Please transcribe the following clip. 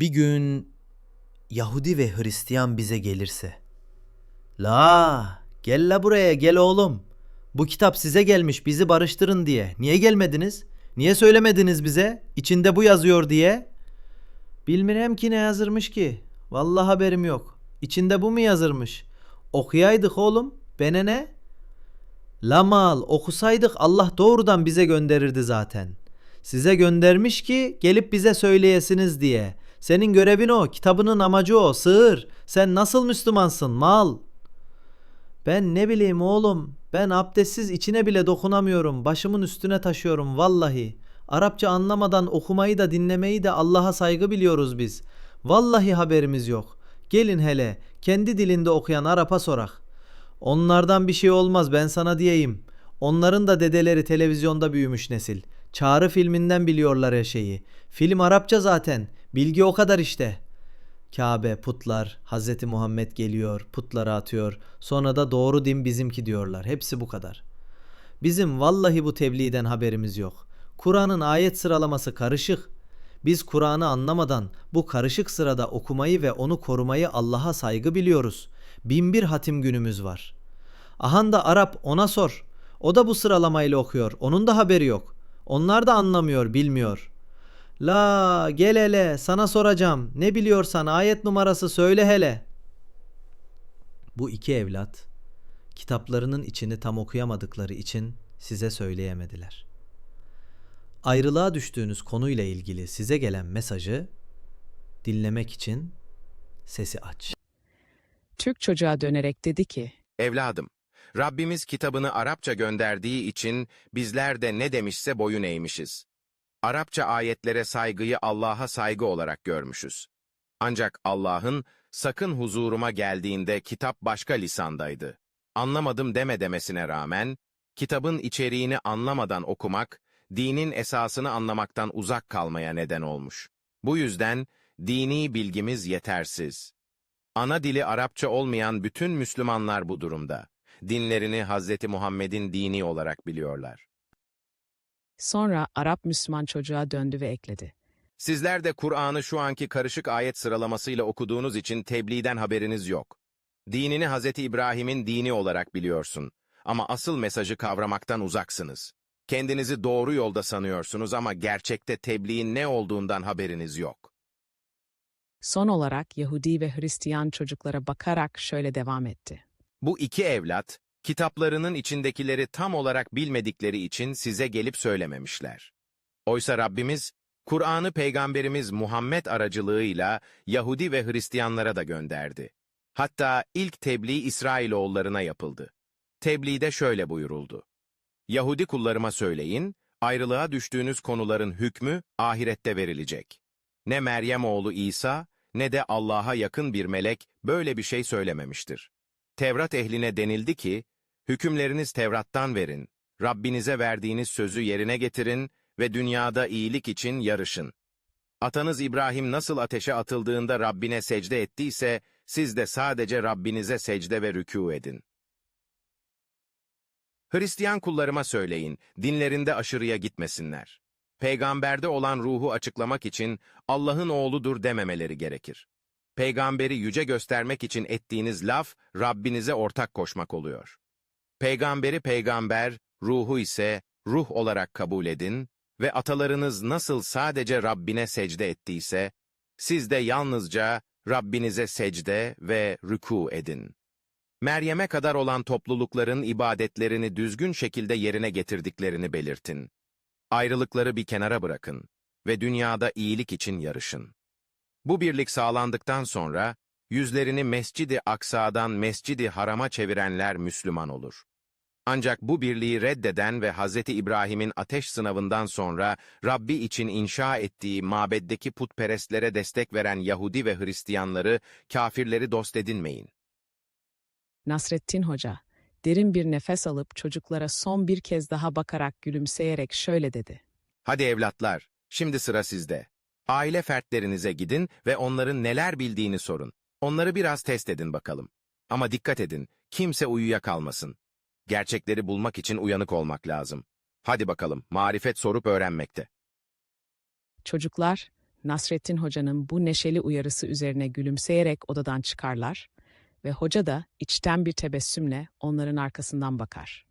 Bir gün Yahudi ve Hristiyan bize gelirse. La gel la buraya gel oğlum. Bu kitap size gelmiş bizi barıştırın diye. Niye gelmediniz? Niye söylemediniz bize? İçinde bu yazıyor diye. Bilmirem ki ne yazırmış ki. Vallahi haberim yok. İçinde bu mu yazırmış? Okuyaydık oğlum. Bene ne? La mal okusaydık Allah doğrudan bize gönderirdi zaten. Size göndermiş ki gelip bize söyleyesiniz diye. Senin görevin o, kitabının amacı o, sığır. Sen nasıl Müslümansın mal? Ben ne bileyim oğlum. Ben abdestsiz içine bile dokunamıyorum. Başımın üstüne taşıyorum vallahi. Arapça anlamadan okumayı da dinlemeyi de Allah'a saygı biliyoruz biz. Vallahi haberimiz yok. Gelin hele kendi dilinde okuyan Arap'a sorak. Onlardan bir şey olmaz ben sana diyeyim. Onların da dedeleri televizyonda büyümüş nesil. Çağrı filminden biliyorlar her şeyi. Film Arapça zaten. Bilgi o kadar işte. Kabe, putlar, Hz. Muhammed geliyor, putları atıyor. Sonra da doğru din bizimki diyorlar. Hepsi bu kadar. Bizim vallahi bu tebliğden haberimiz yok. Kur'an'ın ayet sıralaması karışık. Biz Kur'an'ı anlamadan bu karışık sırada okumayı ve onu korumayı Allah'a saygı biliyoruz. Binbir hatim günümüz var. Ahan da Arap ona sor. O da bu sıralamayla okuyor. Onun da haberi yok. Onlar da anlamıyor, bilmiyor. La gel hele sana soracağım. Ne biliyorsan ayet numarası söyle hele. Bu iki evlat kitaplarının içini tam okuyamadıkları için size söyleyemediler. Ayrılığa düştüğünüz konuyla ilgili size gelen mesajı dinlemek için sesi aç. Türk çocuğa dönerek dedi ki, Evladım, Rabbimiz kitabını Arapça gönderdiği için bizler de ne demişse boyun eğmişiz. Arapça ayetlere saygıyı Allah'a saygı olarak görmüşüz. Ancak Allah'ın sakın huzuruma geldiğinde kitap başka lisandaydı. Anlamadım deme demesine rağmen, kitabın içeriğini anlamadan okumak, dinin esasını anlamaktan uzak kalmaya neden olmuş. Bu yüzden dini bilgimiz yetersiz. Ana dili Arapça olmayan bütün Müslümanlar bu durumda. Dinlerini Hz. Muhammed'in dini olarak biliyorlar. Sonra Arap Müslüman çocuğa döndü ve ekledi. Sizler de Kur'an'ı şu anki karışık ayet sıralamasıyla okuduğunuz için tebliğden haberiniz yok. Dinini Hz. İbrahim'in dini olarak biliyorsun. Ama asıl mesajı kavramaktan uzaksınız. Kendinizi doğru yolda sanıyorsunuz ama gerçekte tebliğin ne olduğundan haberiniz yok. Son olarak Yahudi ve Hristiyan çocuklara bakarak şöyle devam etti. Bu iki evlat, kitaplarının içindekileri tam olarak bilmedikleri için size gelip söylememişler. Oysa Rabbimiz, Kur'an'ı Peygamberimiz Muhammed aracılığıyla Yahudi ve Hristiyanlara da gönderdi. Hatta ilk tebliğ İsrailoğullarına yapıldı. Tebliğde şöyle buyuruldu. Yahudi kullarıma söyleyin, ayrılığa düştüğünüz konuların hükmü ahirette verilecek. Ne Meryem oğlu İsa, ne de Allah'a yakın bir melek böyle bir şey söylememiştir. Tevrat ehline denildi ki, hükümleriniz Tevrat'tan verin, Rabbinize verdiğiniz sözü yerine getirin ve dünyada iyilik için yarışın. Atanız İbrahim nasıl ateşe atıldığında Rabbine secde ettiyse, siz de sadece Rabbinize secde ve rükû edin. Hristiyan kullarıma söyleyin, dinlerinde aşırıya gitmesinler. Peygamberde olan ruhu açıklamak için Allah'ın oğludur dememeleri gerekir. Peygamberi yüce göstermek için ettiğiniz laf, Rabbinize ortak koşmak oluyor. Peygamberi peygamber, ruhu ise ruh olarak kabul edin ve atalarınız nasıl sadece Rabbine secde ettiyse, siz de yalnızca Rabbinize secde ve rükû edin. Meryem'e kadar olan toplulukların ibadetlerini düzgün şekilde yerine getirdiklerini belirtin. Ayrılıkları bir kenara bırakın ve dünyada iyilik için yarışın. Bu birlik sağlandıktan sonra, yüzlerini Mescid-i Aksa'dan Mescid-i Haram'a çevirenler Müslüman olur. Ancak bu birliği reddeden ve Hz. İbrahim'in ateş sınavından sonra Rabbi için inşa ettiği mabeddeki putperestlere destek veren Yahudi ve Hristiyanları, kafirleri dost edinmeyin. Nasrettin Hoca, derin bir nefes alıp çocuklara son bir kez daha bakarak gülümseyerek şöyle dedi. Hadi evlatlar, şimdi sıra sizde. Aile fertlerinize gidin ve onların neler bildiğini sorun. Onları biraz test edin bakalım. Ama dikkat edin, kimse uyuyakalmasın. Gerçekleri bulmak için uyanık olmak lazım. Hadi bakalım, marifet sorup öğrenmekte. Çocuklar, Nasrettin Hoca'nın bu neşeli uyarısı üzerine gülümseyerek odadan çıkarlar ve hoca da içten bir tebessümle onların arkasından bakar.